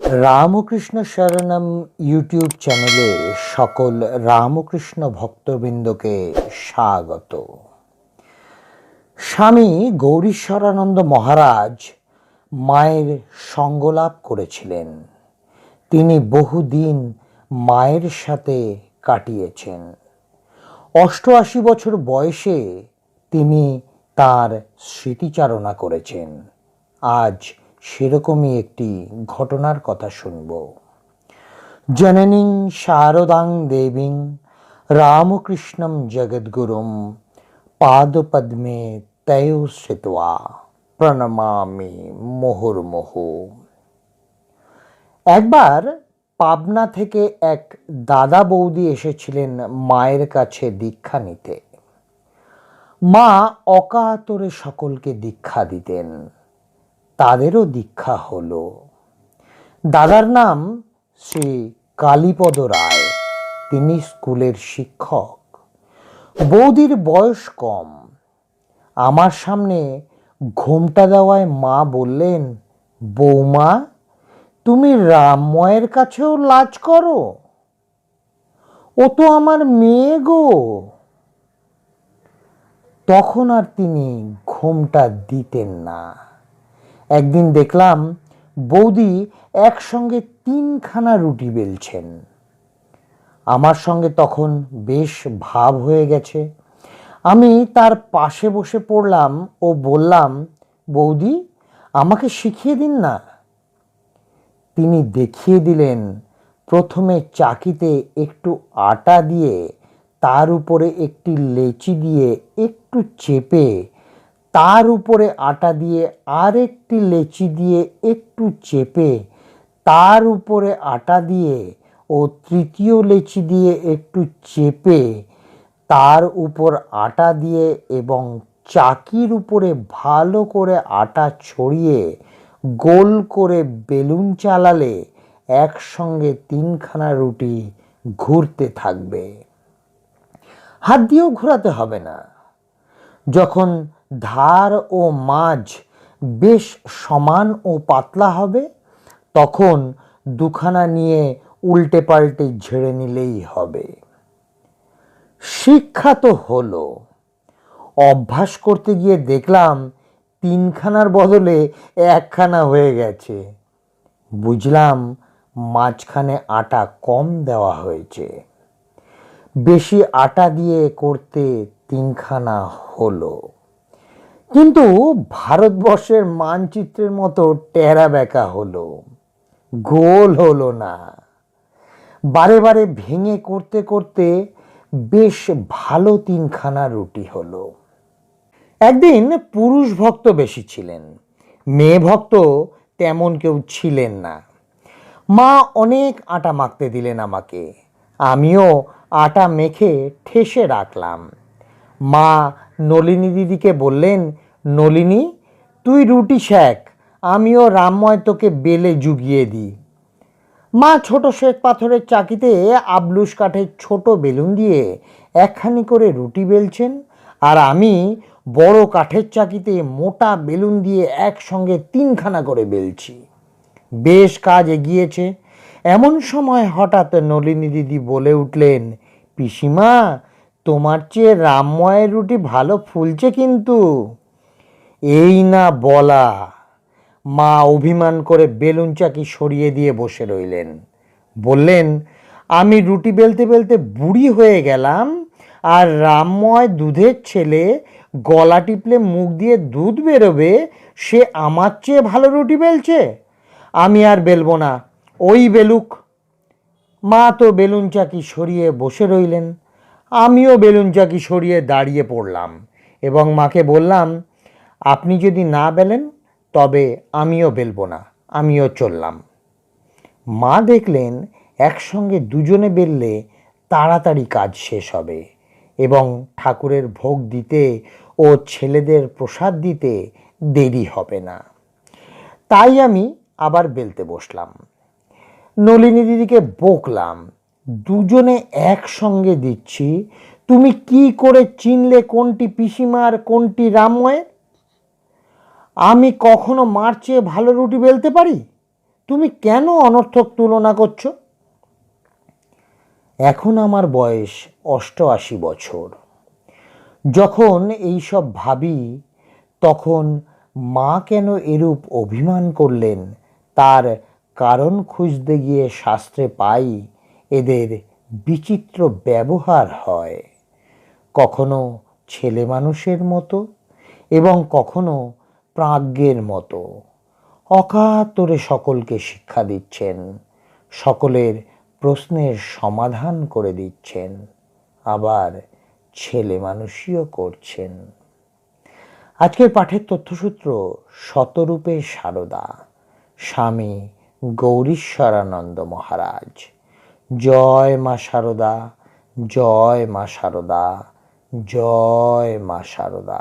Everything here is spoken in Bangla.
রামকৃষ্ণ শরণম ইউটিউব চ্যানেলে সকল রামকৃষ্ণ ভক্তবৃন্দকে স্বাগত। স্বামী গৌরীশ্বরানন্দ মহারাজ মায়ের সঙ্গলাভ করেছিলেন। তিনি বহুদিন মায়ের সাথে কাটিয়েছেন। অষ্টআশি বছর বয়সে তিনি তার স্মৃতিচারণা করেছেন। আজ সেরকমই একটি ঘটনার কথা শুনব। জননীং শারদাং দেবীং রামকৃষ্ণম জগদ্গুরুম পাদপদ্মে তয় শ্রিত্বা প্রণমামি মুহুর্মুহু। একবার পাবনা থেকে এক দাদা বৌদি এসেছিলেন মায়ের কাছে দীক্ষা নিতে। মা অকাতরে সকলকে দীক্ষা দিতেন। তাদেরও দীক্ষা হলো। দাদার নাম শ্রী কালীপদ রায়। তিনি স্কুলের শিক্ষক। বৌদির বয়স কম। আমার সামনে ঘোমটা দেওয়ায় মা বললেন, বৌমা, তুমি রামময়ের কাছেও লাজ করো? ও তো আমার মেয়ে গো। তখন আর তিনি ঘোমটা দিতেন না। একদিন দেখলাম বৌদি একসঙ্গে তিনখানা রুটি বেলছেন। আমার সঙ্গে তখন বেশ ভাব হয়ে গেছে। আমি তার পাশে বসে পড়লাম ও বললাম, বৌদি, আমাকে শিখিয়ে দিন না। তিনি দেখিয়ে দিলেন, প্রথমে চাকিতে একটু আটা দিয়ে, তার উপরে একটি লেচি দিয়ে একটু চেপে তার উপরে আটা দিয়ে আর একটি লেচি দিয়ে একটু চেপে, তার উপরে আটা দিয়ে ও তৃতীয় লেচি দিয়ে একটু চেপে, তার উপর আটা দিয়ে এবং চাকির উপরে ভালো করে আটা ছড়িয়ে গোল করে বেলুন চালালে একসঙ্গে তিনখানা রুটি ঘুরতে থাকবে। হাত দিয়েও ঘোরাতে হবে না। যখন ধার ও মাঝ বেশ সমান ও পাতলা হবে, তখন দুখানা নিয়ে উল্টে পাল্টে ঝেড়ে নিলেই হবে। শিক্ষা তো হলো। অভ্যাস করতে গিয়ে দেখলাম তিনখানার বদলে একখানা হয়ে গেছে। বুঝলাম মাঝখানে আটা কম দেওয়া হয়েছে। বেশি আটা দিয়ে করতে তিনখানা হলো। কিন্তু ভারতবর্ষের মানচিত্রের মতো টেরা বেঁকা হলো, গোল হলো না। বারে বারে ভেঙে করতে করতে বেশ ভালো তিনখানা রুটি হলো। একদিন পুরুষ ভক্ত বেশি ছিলেন, মেয়ে ভক্ত তেমন কেউ ছিলেন না। মা অনেক আটা মাখতে দিলেন আমাকে, আমিও আটা মেখে ঠেসে রাখলাম। মা নলিনী দিদিকে বললেন, নলিনী, তুই রুটি শেখ, আমিও রামময় তোকে বেলে জুগিয়ে দিই। মা ছোট শ্বেত পাথরের চাকিতে আবলুস কাঠের ছোট বেলুন দিয়ে একখানি করে রুটি বেলছেন আর আমি বড় কাঠের চাকিতে মোটা বেলুন দিয়ে একসঙ্গে তিনখানা করে বেলছি। বেশ কাজ এগিয়েছে। এমন সময় হঠাৎ নলিনী দিদি বলে উঠলেন, পিসিমা তোমার চেয়ে রামময়ের রুটি ভালো ফুলছে কিন্তু। এই না বলা। মা অভিমান করে বেলুন চাকি সরিয়ে দিয়ে বসে রইলেন। বললেন, আমি রুটি বেলতে বেলতে বুড়ি হয়ে গেলাম আর রামময় দুধের ছেলে গলা টিপলে মুখ দিয়ে দুধ বেরোবে, সে আমার চেয়ে ভালো রুটি বেলছে? আমি আর বেলবো না, ওই বেলুক। মা তো বেলুন চাকি সরিয়ে বসে রইলেন। আমিও বেলুন চাকি সরিয়ে দাঁড়িয়ে পড়লাম এবং মাকে বললাম, আপনি যদি না বেলেন, তবে আমিও বেলবো না, আমিও চললাম। মা দেখলেন একসঙ্গে দুজনে বেললে তাড়াতাড়ি কাজ শেষ হবে এবং ঠাকুরের ভোগ দিতে ও ছেলেদের প্রসাদ দিতে দেরি হবে না। তাই আমি আবার বেলতে বসলাম। নলিনী দিদিকে বকলাম দুজনে একসঙ্গে দিচ্ছি। তুমি কি করে চিনলে কোনটি পিসিমার কোনটি রামময়ের আমি কখনো মার চেয়ে ভালো রুটি বেলতে পারি? তুমি কেন অনর্থক তুলনা করছ? এখন আমার বয়স অষ্টআশি বছর। যখন এইসব ভাবি, তখন মা কেন এরূপ অভিমান করলেন? তার কারণ খুঁজতে গিয়ে শাস্ত্রে পাই এদের বিচিত্র ব্যবহার হয়। কখনো ছেলে মানুষের মতো এবং কখনো প্রাজ্ঞের মতো। অকাতরে সকলকে শিক্ষা দিচ্ছেন, সকলের প্রশ্নের সমাধান করে দিচ্ছেন, আবার ছেলে মানুষইও করছেন। আজকের পাঠের তথ্যসূত্র শতরূপে সারদা, স্বামী গৌরীশ্বরানন্দ মহারাজ। জয় মা শারদা জয় মা সারদা জয় মা সারদা।